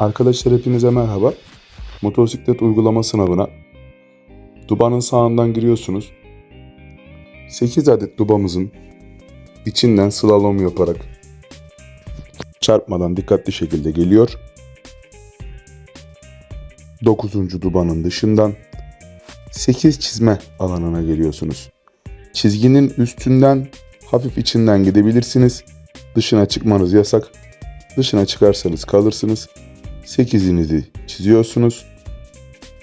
Arkadaşlar hepinize merhaba. Motosiklet uygulama sınavına dubanın sağından giriyorsunuz. 8 adet dubamızın içinden slalom yaparak çarpmadan dikkatli şekilde geliyor. 9. dubanın dışından 8 çizme alanına geliyorsunuz. Çizginin üstünden hafif içinden gidebilirsiniz. Dışına çıkmanız yasak. Dışına çıkarsanız kalırsınız. 8'inizi çiziyorsunuz.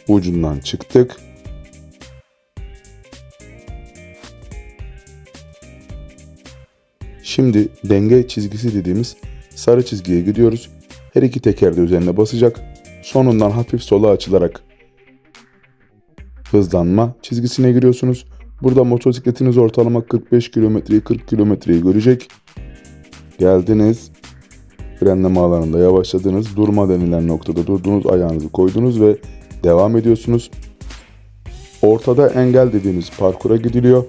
Ucundan çıktık. Şimdi denge çizgisi dediğimiz sarı çizgiye gidiyoruz. Her iki teker de üzerine basacak. Sonundan hafif sola açılarak hızlanma çizgisine giriyorsunuz. Burada motosikletiniz ortalama 45 kilometreyi 40 kilometreyi görecek. Geldiniz. Frenleme alanında yavaşladınız. Durma denilen noktada durdunuz. Ayağınızı koydunuz ve devam ediyorsunuz. Ortada engel dediğimiz parkura gidiliyor.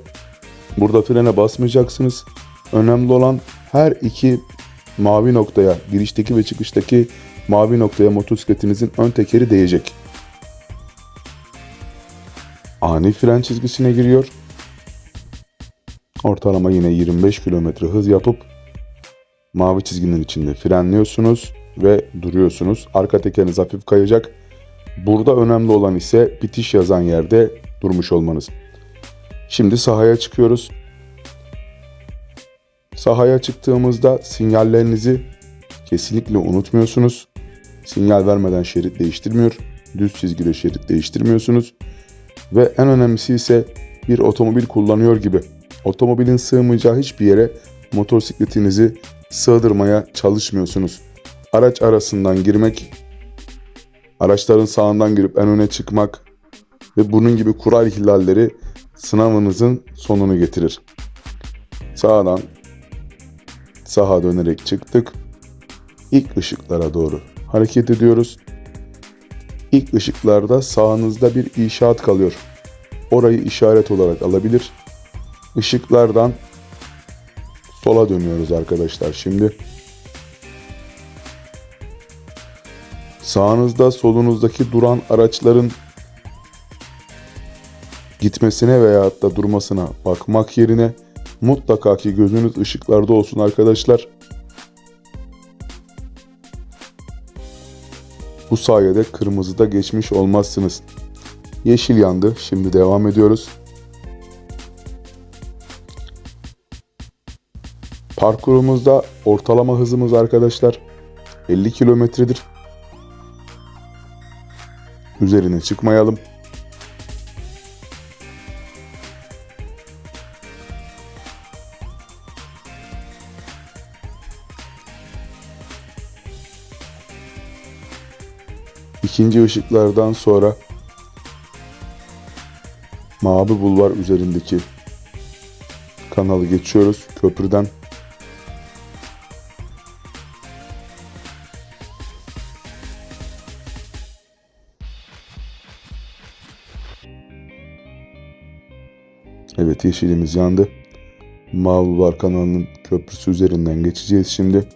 Burada frene basmayacaksınız. Önemli olan her iki mavi noktaya, girişteki ve çıkıştaki mavi noktaya motosikletinizin ön tekeri değecek. Ani fren çizgisine giriyor. Ortalama yine 25 km hız yapıp mavi çizginin içinde frenliyorsunuz ve duruyorsunuz. Arka tekeriniz hafif kayacak. Burada önemli olan ise bitiş yazan yerde durmuş olmanız. Şimdi sahaya çıkıyoruz. Sahaya çıktığımızda sinyallerinizi kesinlikle unutmuyorsunuz. Sinyal vermeden şerit değiştirmiyor. Düz çizgide şerit değiştirmiyorsunuz. Ve en önemlisi ise bir otomobil kullanıyor gibi otomobilin sığmayacağı hiçbir yere motosikletinizi sığdırmaya çalışmıyorsunuz. Araç arasından girmek, araçların sağından girip en öne çıkmak ve bunun gibi kural ihlalleri sınavınızın sonunu getirir. Sağdan sağa dönerek çıktık. İlk ışıklara doğru hareket ediyoruz. İlk ışıklarda sağınızda bir inşaat kalıyor. Orayı işaret olarak alabilir. Işıklardan sola dönüyoruz arkadaşlar şimdi. Sağınızda solunuzdaki duran araçların gitmesine veya da durmasına bakmak yerine mutlaka ki gözünüz ışıklarda olsun arkadaşlar. Bu sayede kırmızıda geçmiş olmazsınız. Yeşil yandı. Şimdi devam ediyoruz. Parkurumuzda ortalama hızımız arkadaşlar 50 kilometredir. Üzerine çıkmayalım. İkinci ışıklardan sonra Mavi Bulvar üzerindeki kanalı geçiyoruz köprüden. Evet yeşilimiz yandı. Mavi Bulvar kanalının köprüsü üzerinden geçeceğiz şimdi.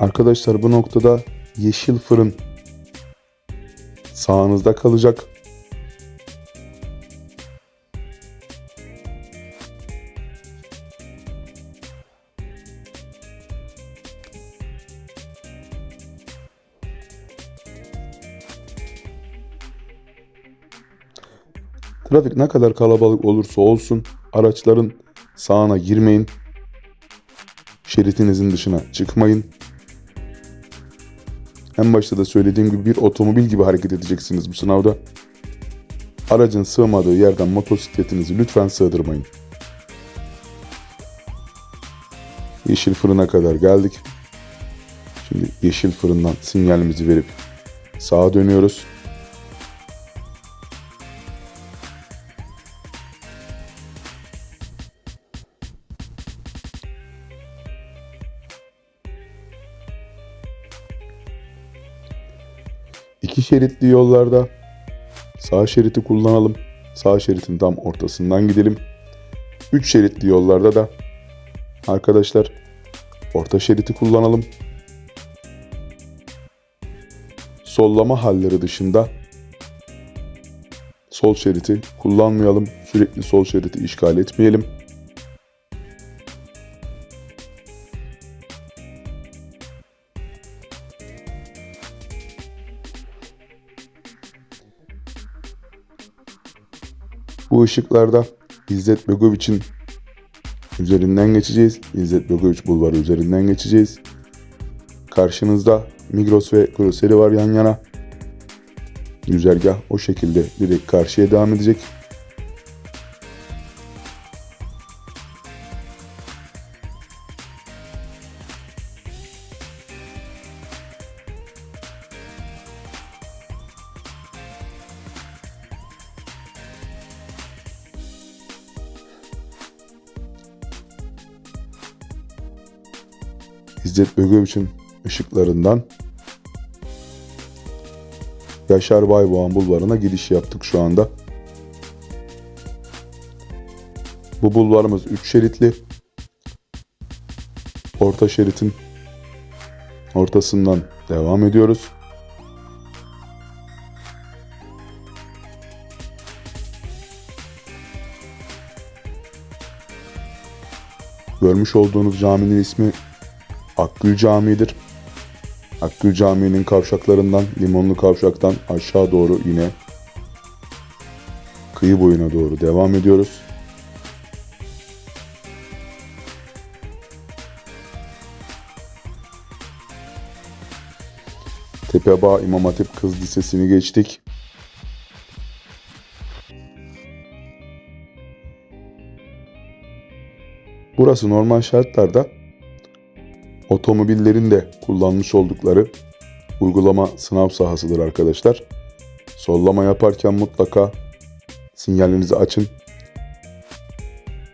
Arkadaşlar bu noktada yeşil fırın sağınızda kalacak. Trafik ne kadar kalabalık olursa olsun araçların sağına girmeyin. Şeritinizin dışına çıkmayın. En başta da söylediğim gibi bir otomobil gibi hareket edeceksiniz bu sınavda. Aracın sığmadığı yerden motosikletinizi lütfen sığdırmayın. Yeşil fırına kadar geldik. Şimdi yeşil fırından sinyalimizi verip sağa dönüyoruz. Şeritli yollarda sağ şeriti kullanalım. Sağ şeritin tam ortasından gidelim. Üç şeritli yollarda da arkadaşlar orta şeriti kullanalım. Sollama halleri dışında sol şeriti kullanmayalım. Sürekli sol şeriti işgal etmeyelim. Işıklarda İzzet Begoviç'in üzerinden geçeceğiz. İzzet Begoviç Bulvarı üzerinden geçeceğiz. Karşınızda Migros ve Grocery var yan yana. Güzergah o şekilde direkt karşıya devam edecek. İzzet Begoviç'in ışıklarından Yaşar Bayboğan bulvarına giriş yaptık şu anda. Bu bulvarımız 3 şeritli. Orta şeritin ortasından devam ediyoruz. Görmüş olduğunuz caminin ismi Akgül Camii'dir. Akgül Camii'nin kavşaklarından, Limonlu Kavşak'tan aşağı doğru yine kıyı boyuna doğru devam ediyoruz. Tepebağ İmam Hatip Kız Lisesi'ni geçtik. Burası normal şartlarda otomobillerin de kullanmış oldukları uygulama sınav sahasıdır arkadaşlar. Sollama yaparken mutlaka sinyalinizi açın.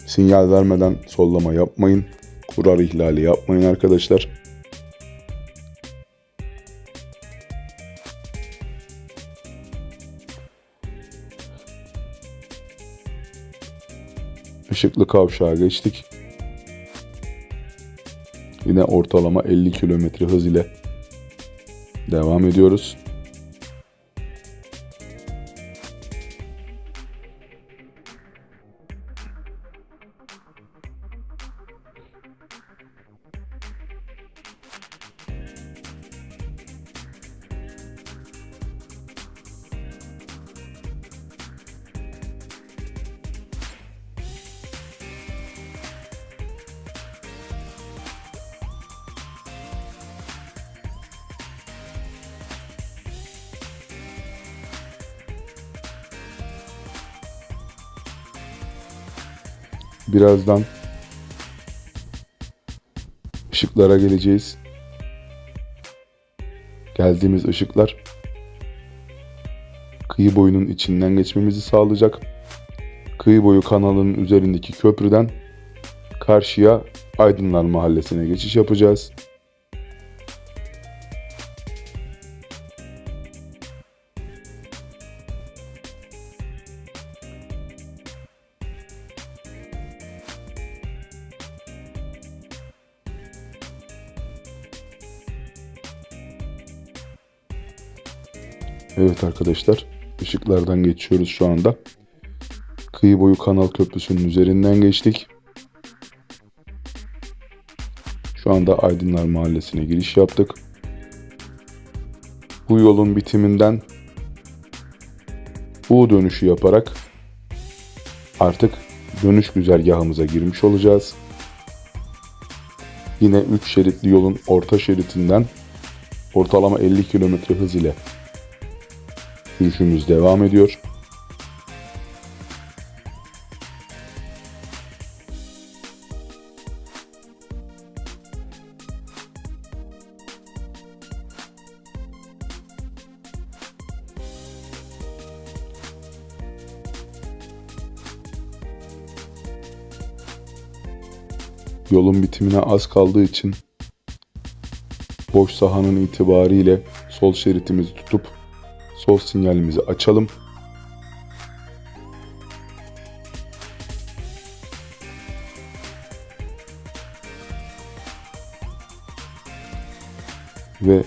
Sinyal vermeden sollama yapmayın. Kurar ihlali yapmayın arkadaşlar. Işıklı kavşağa geçtik. Yine ortalama 50 km hız ile devam ediyoruz. Birazdan ışıklara geleceğiz. Geldiğimiz ışıklar kıyı boyunun içinden geçmemizi sağlayacak. Kıyı boyu kanalının üzerindeki köprüden karşıya Aydınlar Mahallesi'ne geçiş yapacağız. Evet arkadaşlar, ışıklardan geçiyoruz şu anda. Kıyı boyu kanal köprüsünün üzerinden geçtik. Şu anda Aydınlar Mahallesi'ne giriş yaptık. Bu yolun bitiminden U dönüşü yaparak artık dönüş güzergahımıza girmiş olacağız. Yine 3 şeritli yolun orta şeritinden ortalama 50 km hız ile Sürüşümüz devam ediyor. Yolun bitimine az kaldığı için boş sahanın itibariyle sol şeritimizi tutup Sol sinyalimizi açalım. Ve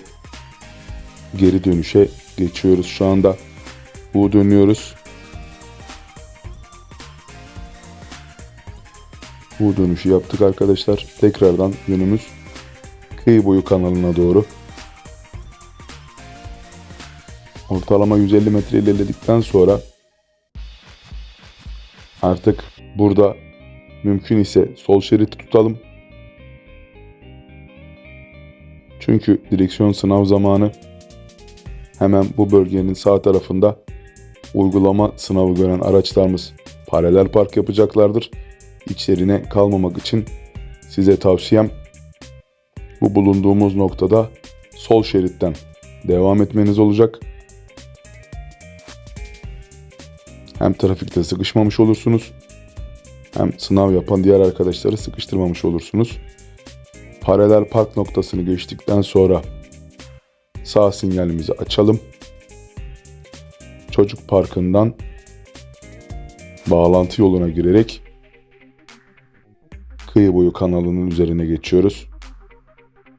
geri dönüşe geçiyoruz şu anda. U dönüyoruz. U dönüşü yaptık arkadaşlar. Tekrardan yönümüz kıyı boyu kanalına doğru. Ortalama 150 metre ilerledikten sonra artık burada mümkün ise sol şeridi tutalım. Çünkü direksiyon sınav zamanı hemen bu bölgenin sağ tarafında uygulama sınavı gören araçlarımız paralel park yapacaklardır. İçlerine kalmamak için size tavsiyem bu bulunduğumuz noktada sol şeritten devam etmeniz olacak. Hem trafikte sıkışmamış olursunuz hem sınav yapan diğer arkadaşları sıkıştırmamış olursunuz. Paralel park noktasını geçtikten sonra sağ sinyalimizi açalım. Çocuk parkından bağlantı yoluna girerek kıyı boyu kanalının üzerine geçiyoruz.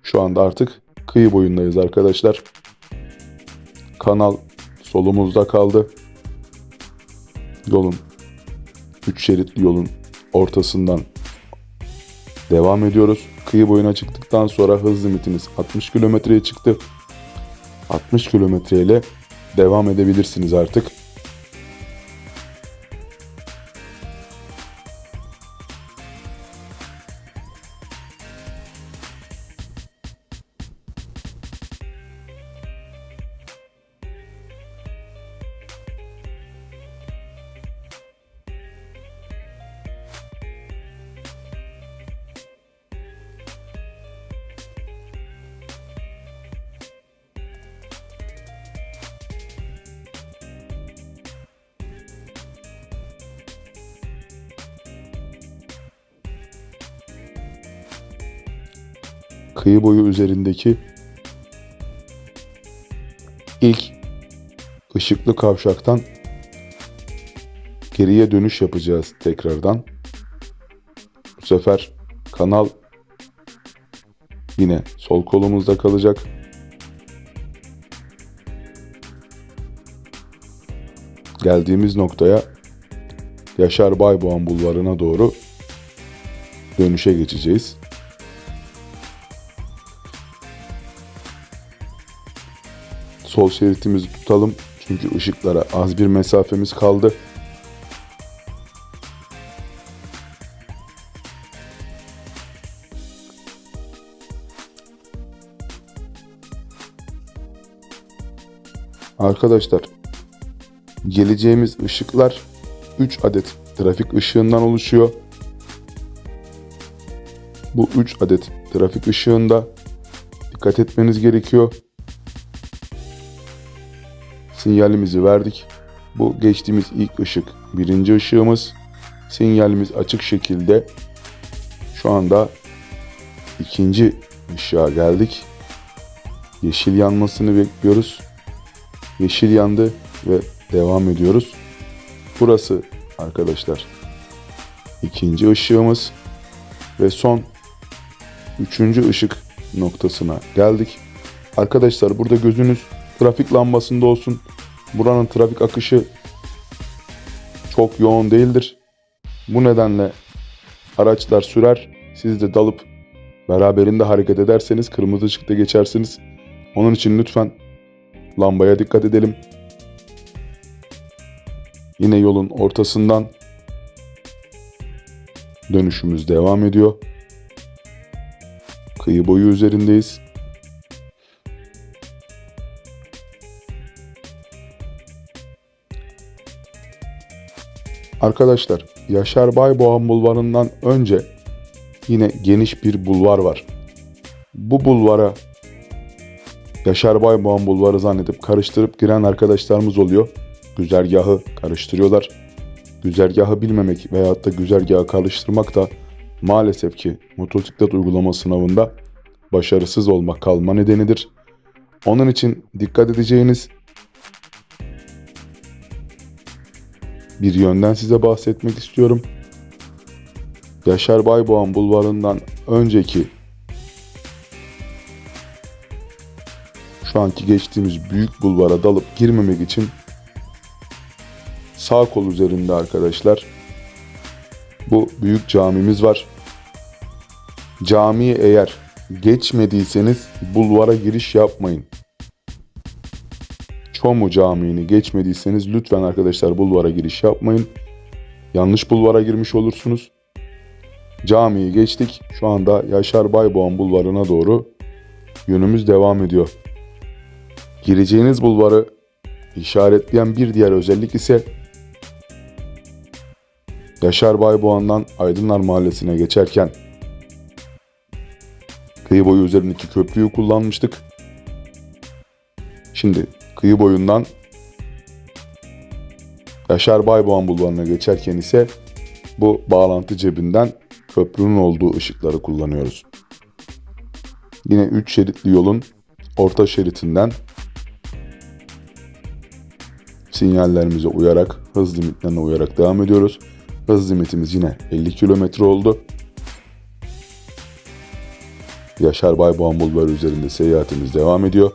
Şu anda artık kıyı boyundayız arkadaşlar. Kanal solumuzda kaldı. Yolun 3 şeritli yolun ortasından devam ediyoruz. Kıyı boyuna çıktıktan sonra hız limitiniz 60 kilometreye çıktı. 60 kilometre ile devam edebilirsiniz artık. Kıyı boyu üzerindeki ilk ışıklı kavşaktan geriye dönüş yapacağız tekrardan. Bu sefer kanal yine sol kolumuzda kalacak. Geldiğimiz noktaya Yaşar Bayboğan bulvarına doğru dönüşe geçeceğiz. Sol şeritimizi tutalım. Çünkü ışıklara az bir mesafemiz kaldı. Arkadaşlar geleceğimiz ışıklar 3 adet trafik ışığından oluşuyor. Bu 3 adet trafik ışığında dikkat etmeniz gerekiyor sinyalimizi verdik. Bu geçtiğimiz ilk ışık birinci ışığımız. Sinyalimiz açık şekilde şu anda ikinci ışığa geldik. Yeşil yanmasını bekliyoruz. Yeşil yandı ve devam ediyoruz. Burası arkadaşlar ikinci ışığımız ve son üçüncü ışık noktasına geldik. Arkadaşlar burada gözünüz trafik lambasında olsun. Buranın trafik akışı çok yoğun değildir. Bu nedenle araçlar sürer. Siz de dalıp beraberinde hareket ederseniz kırmızı ışıkta geçersiniz. Onun için lütfen lambaya dikkat edelim. Yine yolun ortasından dönüşümüz devam ediyor. Kıyı boyu üzerindeyiz. Arkadaşlar Yaşar Bayboğan bulvarından önce yine geniş bir bulvar var. Bu bulvara Yaşar Bayboğan bulvarı zannedip karıştırıp giren arkadaşlarımız oluyor. Güzergahı karıştırıyorlar. Güzergahı bilmemek veyahut da güzergahı karıştırmak da maalesef ki motosiklet uygulama sınavında başarısız olmak kalma nedenidir. Onun için dikkat edeceğiniz bir yönden size bahsetmek istiyorum. Yaşar Bayboğan Bulvarı'ndan önceki şu anki geçtiğimiz büyük bulvara dalıp girmemek için sağ kol üzerinde arkadaşlar bu büyük camimiz var. Camiye eğer geçmediyseniz bulvara giriş yapmayın. Çomu Camii'ni geçmediyseniz lütfen arkadaşlar bulvara giriş yapmayın. Yanlış bulvara girmiş olursunuz. Camiyi geçtik. Şu anda Yaşar Bayboğan bulvarına doğru yönümüz devam ediyor. Gireceğiniz bulvarı işaretleyen bir diğer özellik ise Yaşar Bayboğan'dan Aydınlar Mahallesi'ne geçerken kıyı boyu üzerindeki köprüyü kullanmıştık. Şimdi kıyı boyundan Yaşar Bayboğan bulvarına geçerken ise bu bağlantı cebinden köprünün olduğu ışıkları kullanıyoruz. Yine 3 şeritli yolun orta şeritinden sinyallerimize uyarak, hız limitlerine uyarak devam ediyoruz. Hız limitimiz yine 50 km oldu. Yaşar Bayboğan Bulvarı üzerinde seyahatimiz devam ediyor.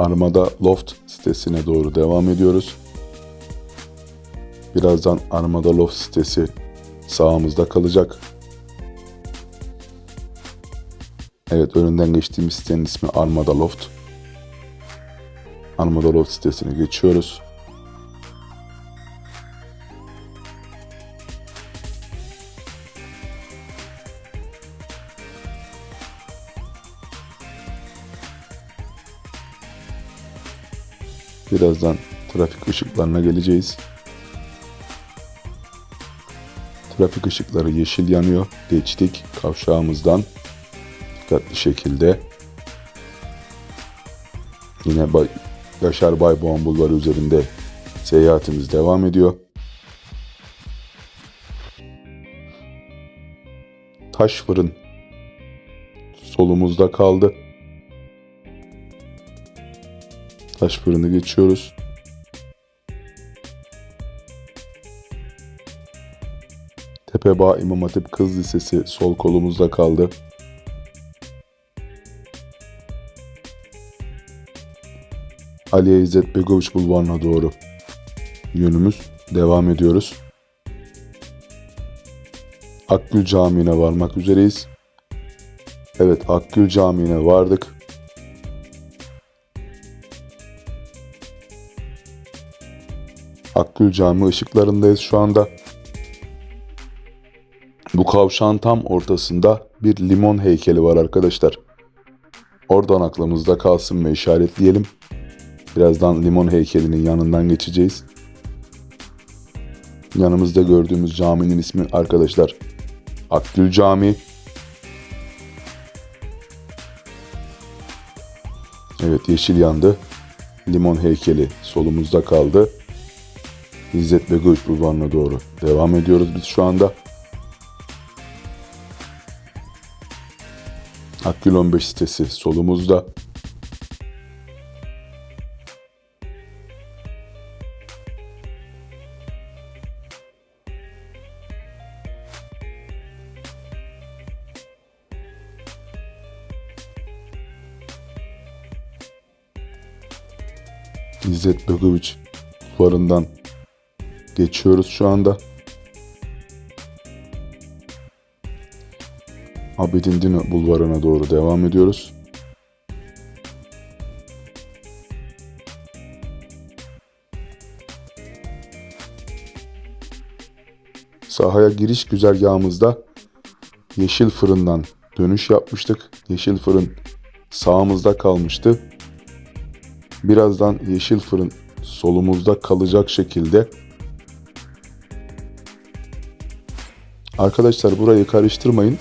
Armada Loft sitesine doğru devam ediyoruz. Birazdan Armada Loft sitesi sağımızda kalacak. Evet önünden geçtiğimiz sitenin ismi Armada Loft. Armada Loft sitesine geçiyoruz. Birazdan trafik ışıklarına geleceğiz. Trafik ışıkları yeşil yanıyor. Geçtik kavşağımızdan. Dikkatli şekilde. Yine Bay Yaşar Bayboğan Bulvarı üzerinde seyahatimiz devam ediyor. Taş fırın solumuzda kaldı. Taş fırını geçiyoruz. Tepebağ İmam Hatip Kız Lisesi sol kolumuzda kaldı. Ali İzzet Begoviç Bulvarı'na doğru yönümüz devam ediyoruz. Akgül Camii'ne varmak üzereyiz. Evet Akgül Camii'ne vardık. Akgül Camii ışıklarındayız şu anda. Bu kavşağın tam ortasında bir limon heykeli var arkadaşlar. Oradan aklımızda kalsın ve işaretleyelim. Birazdan limon heykelinin yanından geçeceğiz. Yanımızda gördüğümüz caminin ismi arkadaşlar Akgül Camii. Evet yeşil yandı. Limon heykeli solumuzda kaldı. İzzet ve Göç Bulvarı'na doğru devam ediyoruz biz şu anda. Akgül 15 sitesi solumuzda. İzzet Begoviç Bulvarı'ndan geçiyoruz şu anda. Abidin Dino Bulvarı'na doğru devam ediyoruz. Sahaya giriş güzergahımızda Yeşil Fırın'dan dönüş yapmıştık. Yeşil Fırın sağımızda kalmıştı. Birazdan Yeşil Fırın solumuzda kalacak şekilde Arkadaşlar burayı karıştırmayın.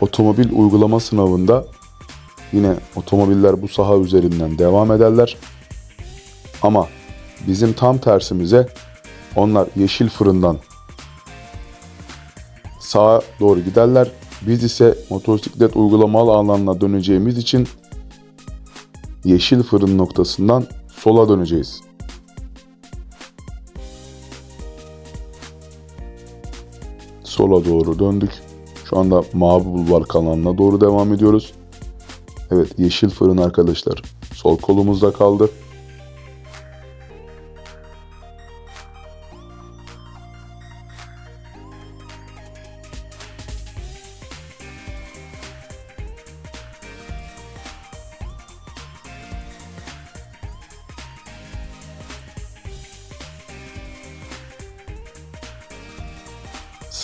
Otomobil uygulama sınavında yine otomobiller bu saha üzerinden devam ederler. Ama bizim tam tersimize onlar yeşil fırından sağa doğru giderler. Biz ise motosiklet uygulamalı alanına döneceğimiz için yeşil fırın noktasından sola döneceğiz. Sola doğru döndük. Şu anda Mavi Bulvar kanalına doğru devam ediyoruz. Evet yeşil fırın arkadaşlar. Sol kolumuzda kaldı.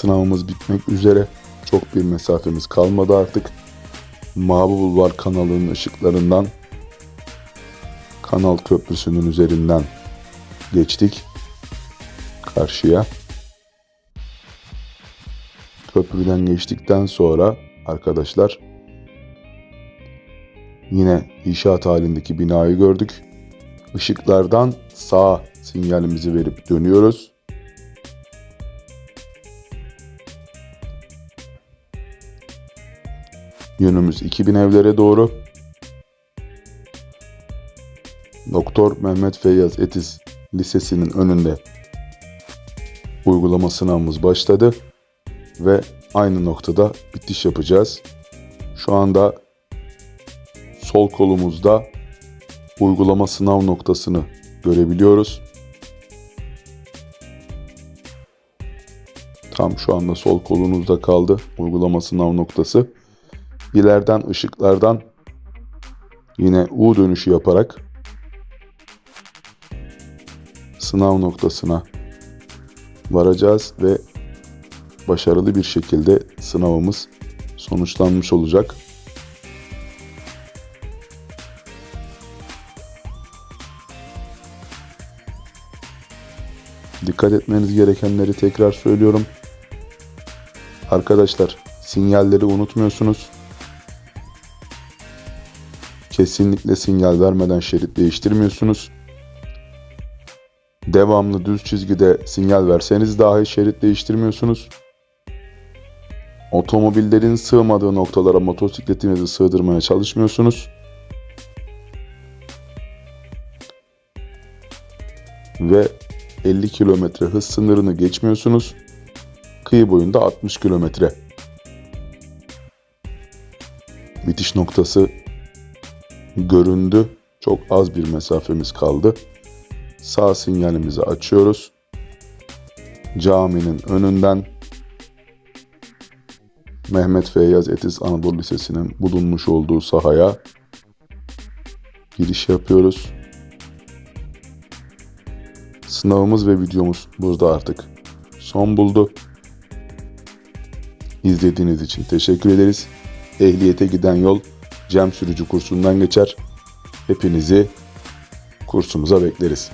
Sınavımız bitmek üzere. Çok bir mesafemiz kalmadı artık. Mavi Bulvar kanalının ışıklarından Kanal Köprüsü'nün üzerinden geçtik karşıya. Köprüden geçtikten sonra arkadaşlar yine inşaat halindeki binayı gördük. Işıklardan sağ sinyalimizi verip dönüyoruz. Yönümüz 2000 evlere doğru. Doktor Mehmet Feyyaz Etiz Lisesi'nin önünde uygulama sınavımız başladı ve aynı noktada bitiş yapacağız. Şu anda sol kolumuzda uygulama sınav noktasını görebiliyoruz. Tam şu anda sol kolunuzda kaldı uygulama sınav noktası. İleriden ışıklardan yine U dönüşü yaparak sınav noktasına varacağız ve başarılı bir şekilde sınavımız sonuçlanmış olacak. Dikkat etmeniz gerekenleri tekrar söylüyorum. Arkadaşlar sinyalleri unutmuyorsunuz. Kesinlikle sinyal vermeden şerit değiştirmiyorsunuz. Devamlı düz çizgide sinyal verseniz dahi şerit değiştirmiyorsunuz. Otomobillerin sığmadığı noktalara motosikletinizi sığdırmaya çalışmıyorsunuz. Ve 50 kilometre hız sınırını geçmiyorsunuz. Kıyı boyunda 60 kilometre. Bitiş noktası göründü. Çok az bir mesafemiz kaldı. Sağ sinyalimizi açıyoruz. Caminin önünden Mehmet Feyyaz Etiz Anadolu Lisesi'nin bulunmuş olduğu sahaya giriş yapıyoruz. Sınavımız ve videomuz burada artık son buldu. İzlediğiniz için teşekkür ederiz. Ehliyete giden yol Cem sürücü kursundan geçer. Hepinizi kursumuza bekleriz.